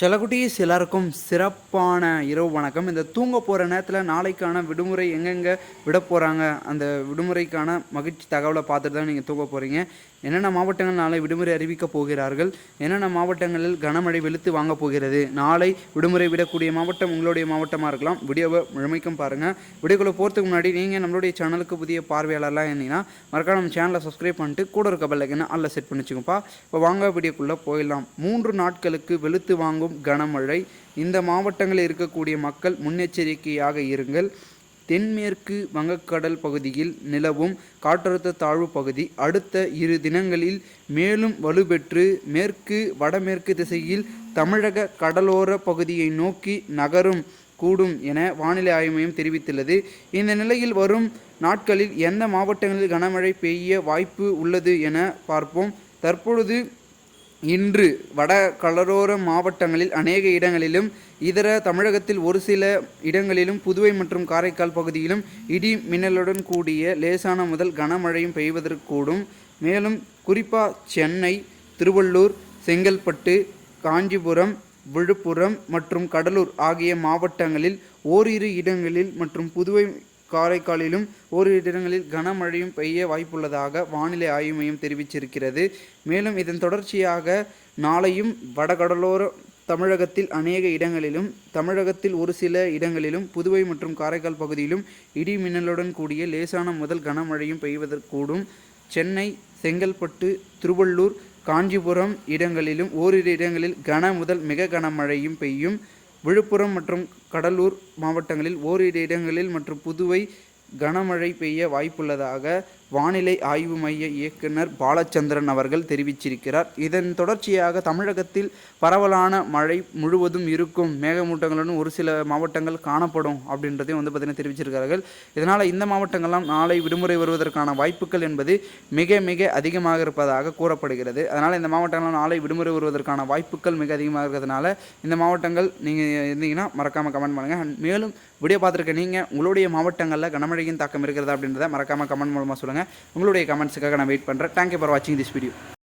செல்லக்குட்டீஸ் எல்லாருக்கும் சிறப்பான இரவு வணக்கம். இந்த தூங்க போகிற நேரத்தில் நாளைக்கான விடுமுறை எங்கெங்கே விட போகிறாங்க அந்த விடுமுறைக்கான மகிழ்ச்சி தகவலை பார்த்துட்டு தான் நீங்கள் தூங்க போகிறீங்க என்னென்ன மாவட்டங்கள் நாளை விடுமுறை அறிவிக்கப் போகிறார்கள் என்னென்ன மாவட்டங்களில் கனமழை வெளுத்து வாங்க போகிறது நாளை விடுமுறை விடக்கூடிய மாவட்டம் உங்களுடைய மாவட்டமாக இருக்கலாம். வீடியோவை முழுமைக்கும் பாருங்கள் வீடியோக்குள்ளே போகிறதுக்கு முன்னாடி நீங்கள் நம்மளுடைய சேனலுக்கு புதிய பார்வையாளர்லாம் இருந்தீங்கன்னா மறக்காம நம்ம சேனலை சப்ஸ்கிரைப் பண்ணிட்டு கூட இருக்க பெல்லைக்கன்னு அல்ல செட் பண்ணி வச்சுக்கோப்பா. இப்போ வாங்க வீடியோக்குள்ளே போயிடலாம். மூன்று நாட்களுக்கு வெளுத்து வாங்கும் கனமழை. இந்த மாவட்டங்களில் இருக்கக்கூடிய மக்கள் முன்னெச்சரிக்கையாக இருங்கள். தென்மேற்கு வங்கக்கடல் பகுதியில் நிலவும் காற்றழுத்த தாழ்வு பகுதி அடுத்த இரு தினங்களில் மேலும் வலுப்பெற்று மேற்கு வடமேற்கு திசையில் தமிழக கடலோர பகுதியை நோக்கி நகரும் கூடும் என வானிலை ஆய்வு மையம் தெரிவித்துள்ளது. இந்த நிலையில் வரும் நாட்களில் எந்த மாவட்டங்களில் கனமழை பெய்ய வாய்ப்பு உள்ளது என பார்ப்போம். தற்பொழுது இன்று வட கடலோர மாவட்டங்களில் அநேக இடங்களிலும் இதர தமிழகத்தில் ஒரு சில இடங்களிலும் புதுவை மற்றும் காரைக்கால் பகுதியிலும் இடி மின்னலுடன் கூடிய லேசான முதல் கனமழையும் பெய்வதற்கூடும். மேலும் குறிப்பாக சென்னை திருவள்ளூர் செங்கல்பட்டு காஞ்சிபுரம் விழுப்புரம் மற்றும் கடலூர் ஆகிய மாவட்டங்களில் ஓரிரு இடங்களில் மற்றும் புதுவை காரைக்காலிலும் ஓரிரு இடங்களில் கனமழையும் பெய்ய வாய்ப்புள்ளதாக வானிலை ஆய்வு மையம் தெரிவிச்சிருக்கிறது. மேலும் இதன் தொடர்ச்சியாக நாளையும் வடகடலோர தமிழகத்தில் அநேக இடங்களிலும் தமிழகத்தில் ஒரு சில இடங்களிலும் புதுவை மற்றும் காரைக்கால் பகுதியிலும் இடி மின்னலுடன் கூடிய லேசான முதல் கனமழையும் பெய்வதற்கூடும். சென்னை செங்கல்பட்டு திருவள்ளூர் காஞ்சிபுரம் இடங்களிலும் ஓரிரு இடங்களில் கன முதல் மிக கனமழையும் பெய்யும். விழுப்புரம் மற்றும் கடலூர் மாவட்டங்களில் ஓரிரு இடங்களில் மற்றும் புதுவை கனமழை பெய்ய வாய்ப்புள்ளதாக வானிலை ஆய்வு மைய இயக்குனர் பாலச்சந்திரன் அவர்கள் தெரிவிச்சிருக்கிறார். இதன் தொடர்ச்சியாக தமிழகத்தில் பரவலான மழை முழுவதும் இருக்கும். மேகமூட்டங்களுடன் ஒரு சில மாவட்டங்கள் காணப்படும் அப்படின்றதையும் வந்து பார்த்தீங்கன்னா தெரிவிச்சிருக்கிறார்கள். இதனால் இந்த மாவட்டங்கள்லாம் நாளை விடுமுறை வருவதற்கான வாய்ப்புகள் என்பது மிக மிக அதிகமாக இருப்பதாக கூறப்படுகிறது. அதனால் இந்த மாவட்டங்கள்லாம் நாளை விடுமுறை வருவதற்கான வாய்ப்புகள் மிக அதிகமாக இருக்கிறதுனால இந்த மாவட்டங்கள் நீங்கள் இருந்தீங்கன்னா மறக்காமல் கமெண்ட் பண்ணுங்கள் அண்ட் மேலும் வீடியோ பார்த்துருக்க நீங்கள் உங்களுடைய மாவட்டங்களில் கனமழையின் தாக்கம் இருக்கிறதா அப்படின்றத மறக்காமல் கமெண்ட் மூலமாக சொல்லுங்கள் உங்களுடைய கமெண்ட்ஸுக்காக நான் வெயிட் பண்ணுறேன் தேங்க்யூ ஃபார் வாட்சிங் திஸ் வீடியோ